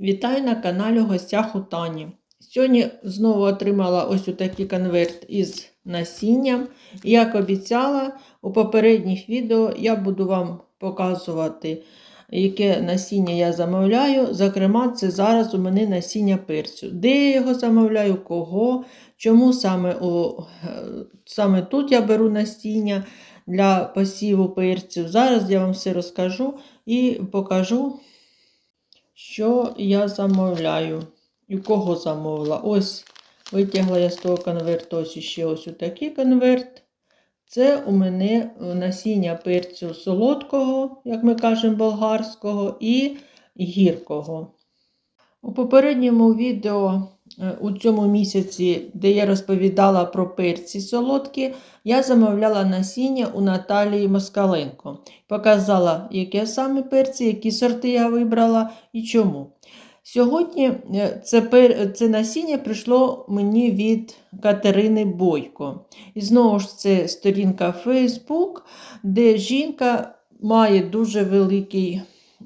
Вітаю на каналі в гостях Тані. Сьогодні знову отримала ось такий конверт із насінням. Як обіцяла, у попередніх відео я буду вам показувати, яке насіння я замовляю. Зокрема, це зараз у мене насіння перцю. Де я його замовляю, кого, чому саме, у, саме тут я беру насіння для посіву перцю. Зараз я вам все розкажу і покажу що я замовляю. І кого замовила? Ось витягла я з того конверту ось ще ось такий конверт. Це у мене насіння перцю солодкого, як ми кажемо, болгарського, і гіркого. У попередньому відео у цьому місяці, де я розповідала про перці солодкі, я замовляла насіння у Наталії Москаленко. Показала, яке саме перці, які сорти я вибрала і чому. Сьогодні е, це, це насіння прийшло мені від Катерини Бойко. І знову ж це сторінка Facebook, де жінка має дуже великий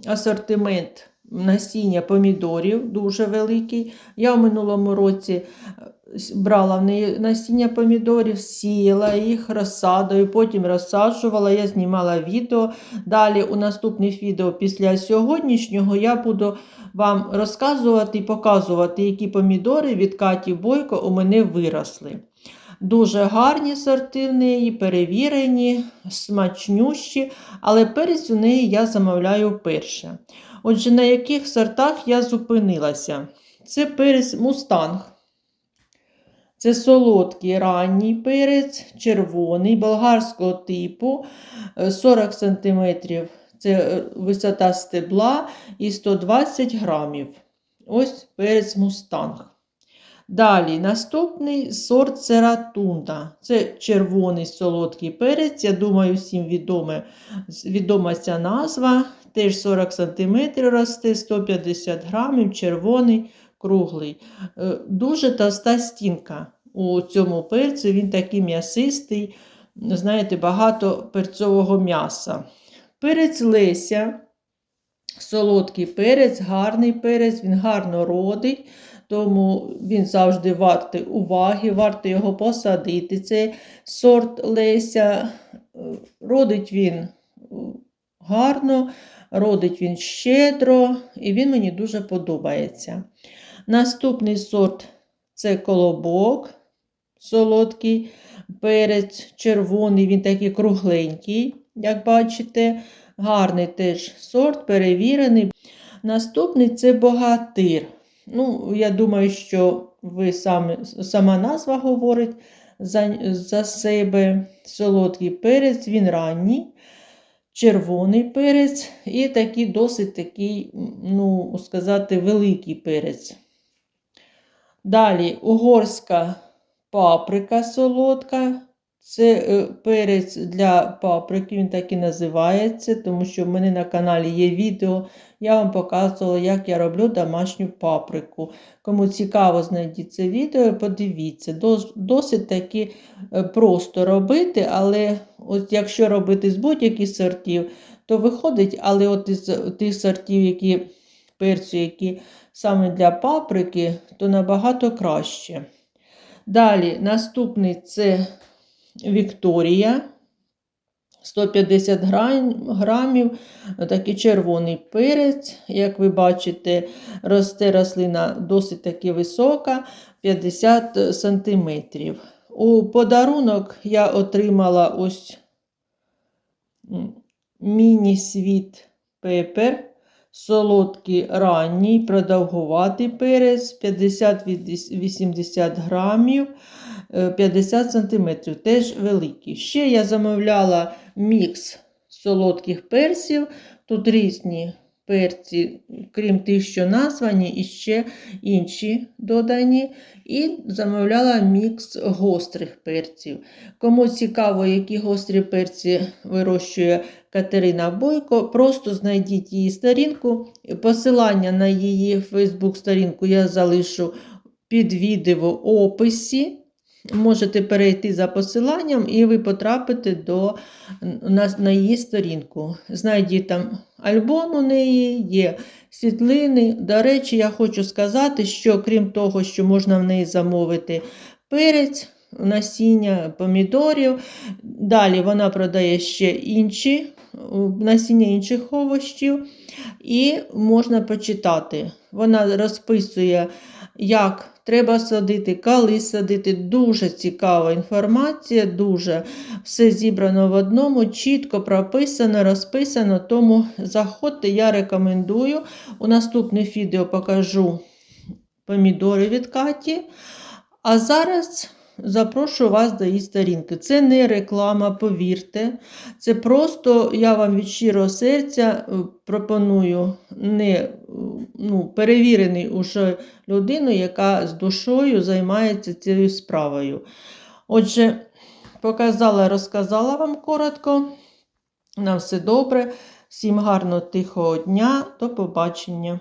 асортимент насіння помідорів, дуже великий. Я в минулому році е, брала в неї насіння помідорів, сіяла їх розсадою, потім розсаджувала, я знімала відео. Далі у наступних відео після сьогоднішнього я буду вам розказувати і показувати, які помідори від Каті Бойко у мене виросли. Дуже гарні сорти в неї, перевірені, смачнющі, але перець у неї я замовляю вперше. Отже, на яких сортах я зупинилася? Це перець мустанг. Це солодкий ранній перець, червоний, болгарського типу 40 см. Це висота стебла і 120 грамів. Ось перець мустанг. Далі, наступний сорт це ратунда. Це червоний солодкий перець. Я думаю, всім відоме, відома ця назва. Теж 40 см росте, 150 грамів, червоний, круглий. Е, дуже товста стінка у цьому перцю, він такий м'ясистий, знаєте, багато перцового м'яса. Перець Леся, солодкий перець, гарний перець, він гарно родить тому він завжди вартий уваги, варто його посадити. Це сорт Леся. Родить він гарно, родить він щедро, і він мені дуже подобається. Наступний сорт це колобок, солодкий перець червоний, він такий кругленький, як бачите, гарний теж сорт, перевірений. Наступний це богатир. Ну, Я думаю, що ви самі, сама назва говорить за за себе. Солодкий перець, він ранній, червоний перець і такий досить такий, ну, сказати, великий перець. Далі угорська паприка солодка. Це е, перець для паприки, він так і називається, тому що в мене на каналі є відео, я вам показувала, як я роблю домашню паприку. Кому цікаво, знайдіть це відео, подивіться. Досить таки е, просто робити, але от якщо робити з будь-яких сортів, то виходить, але от із тих сортів, які перцю, які саме для паприки, то набагато краще. Далі, наступний це Вікторія. 150 грамів, такий червоний перець, як ви бачите, росте рослина досить таки висока, 50 сантиметрів. У подарунок я отримала ось міні-світ пепер, солодкий ранній, продовгуватий перець, 50-80 грамів. 50 см, теж великий. Ще я замовляла мікс солодких персів. Тут різні перці, крім тих, що названі, і ще інші додані. І замовляла мікс гострих перців. Кому цікаво, які гострі перці вирощує Катерина Бойко, просто знайдіть її сторінку. Посилання на її Фейсбук-сторінку я залишу під відео описі. Можете перейти за посиланням, і ви потрапите до, на, на її сторінку. Знайдіть там альбом у неї, є світлини. До речі, я хочу сказати, що крім того, що можна в неї замовити перець, насіння помідорів, далі вона продає ще інші насіння інших овочів, і можна почитати. Вона розписує, як треба садити, коли садити. Дуже цікава інформація, дуже все зібрано в одному, чітко прописано, розписано. Тому заходьте, я рекомендую. У наступних відео покажу помідори від Каті. А зараз запрошую вас до її сторінки. Це не реклама, повірте. Це просто я вам від щирого серця е, пропоную не е, ну, перевірений уже людину, яка з душою займається цією справою. Отже, показала, розказала вам коротко. На все добре. Всім гарного тихого дня. До побачення.